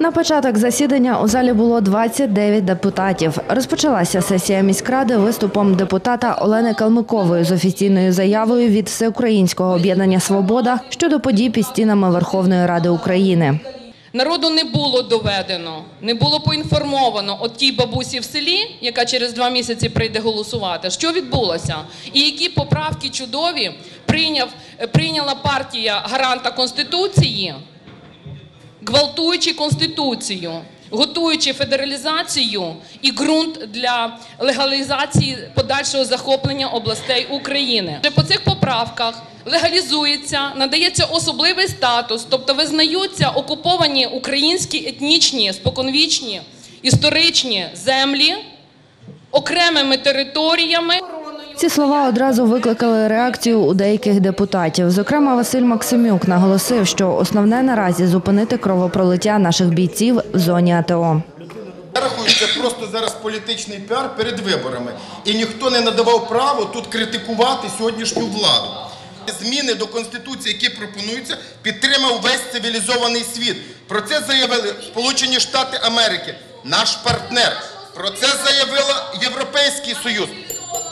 На початок засідання у залі було 29 депутатів. Розпочалася сесія міськради виступом депутата Олени Калмикової з офіційною заявою від Всеукраїнського об'єднання Свобода щодо подій під стінами Верховної Ради України. Народу не було доведено, не було поінформовано от тій бабусі в селі, яка через два місяці прийде голосувати, що відбулося, і які поправки чудові прийняв, прийняла партія гаранта Конституції, гвалтуючи Конституцію, готуючи федералізацію і ґрунт для легалізації подальшого захоплення областей України. По цих поправках легалізується, надається особливий статус, тобто визнаються окуповані українські етнічні, споконвічні, історичні землі окремими територіями. Ці слова одразу викликали реакцію у деяких депутатів. Зокрема, Василь Максимюк наголосив, що основне наразі зупинити кровопролиття наших бійців в зоні АТО. Я рахую, це просто зараз політичний піар перед виборами. І ніхто не надавав право тут критикувати сьогоднішню владу. Зміни до Конституції, які пропонуються, підтримав весь цивілізований світ. Про це заявили Сполучені Штати Америки, наш партнер. Про це заявила Європейський Союз.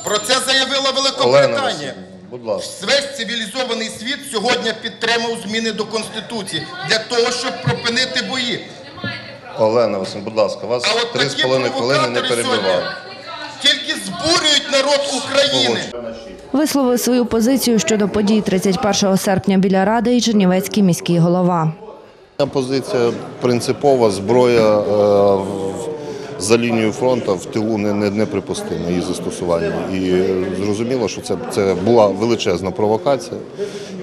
Про це заявила Великобританія. Будь ласка. Весь цивілізований світ сьогодні підтримав зміни до Конституції для того, щоб припинити бої. Олена Васильівна, будь ласка, вас А от три з такі половиною хвилини не провокатори сьогодні перебивали. тільки збурюють народ України. Висловив свою позицію щодо подій 31 серпня біля Ради і Чернівецький міський голова. Моя позиція принципова, зброя е, в- за лінією фронту в тилу не, не, неприпустима її застосування. І е, зрозуміло, що це, це була величезна провокація,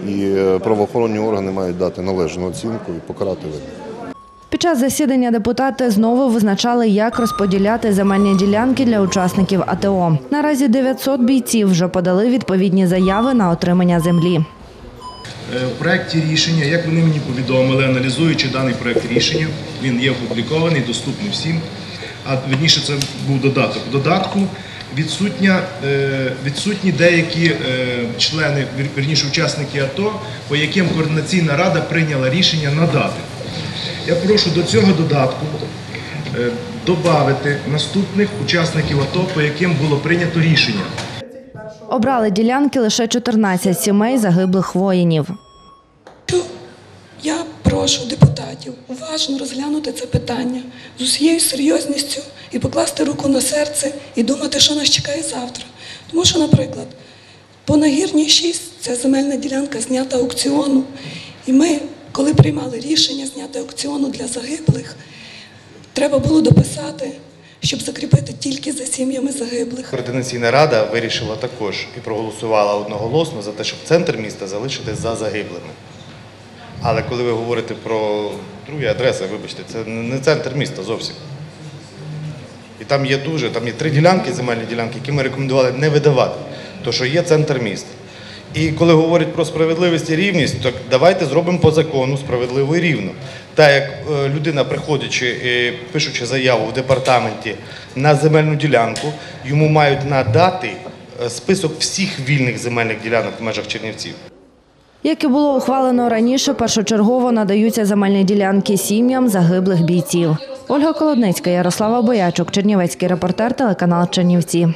і е, правоохоронні органи мають дати належну оцінку і покарати винних. Під час засідання депутати знову визначали, як розподіляти земельні ділянки для учасників АТО. Наразі 900 бійців вже подали відповідні заяви на отримання землі. Е, В проєкті рішення, як вони мені повідомили, аналізуючи даний проєкт рішення, він є опублікований, доступний всім. А верніше це був додаток. В додатку відсутня, е, відсутні деякі е, члени, вір- вірніше учасники АТО, по яким координаційна рада прийняла рішення надати. Я прошу до цього додатку е, додати наступних учасників АТО, по яким було прийнято рішення. Обрали ділянки лише 14 сімей загиблих воїнів. Я прошу депутатів уважно розглянути це питання з усією серйозністю і покласти руку на серце і думати, що нас чекає завтра. Тому що, наприклад, по нагірній 6 ця земельна ділянка знята аукціону. І ми, коли приймали рішення зняти аукціону для загиблих, треба було дописати, щоб закріпити тільки за сім'ями загиблих. Координаційна рада вирішила також і проголосувала одноголосно за те, щоб центр міста залишити за загиблими. Але коли ви говорите про другі адреси, вибачте, це не центр міста зовсім. І там є дуже, там є три ділянки, земельні ділянки, які ми рекомендували не видавати, то що є центр міста. І коли говорять про справедливість і рівність, то давайте зробимо по закону справедливо і рівно. Так як е, людина, приходячи, і пишучи заяву в департаменті на земельну ділянку, йому мають надати е, список всіх вільних земельних ділянок в межах Чернівців. Як і було ухвалено раніше, першочергово надаються земельні ділянки сім'ям загиблих бійців. Ольга Колодницька, Ярослава Боячук, Чернівецький репортер, телеканал Чернівці.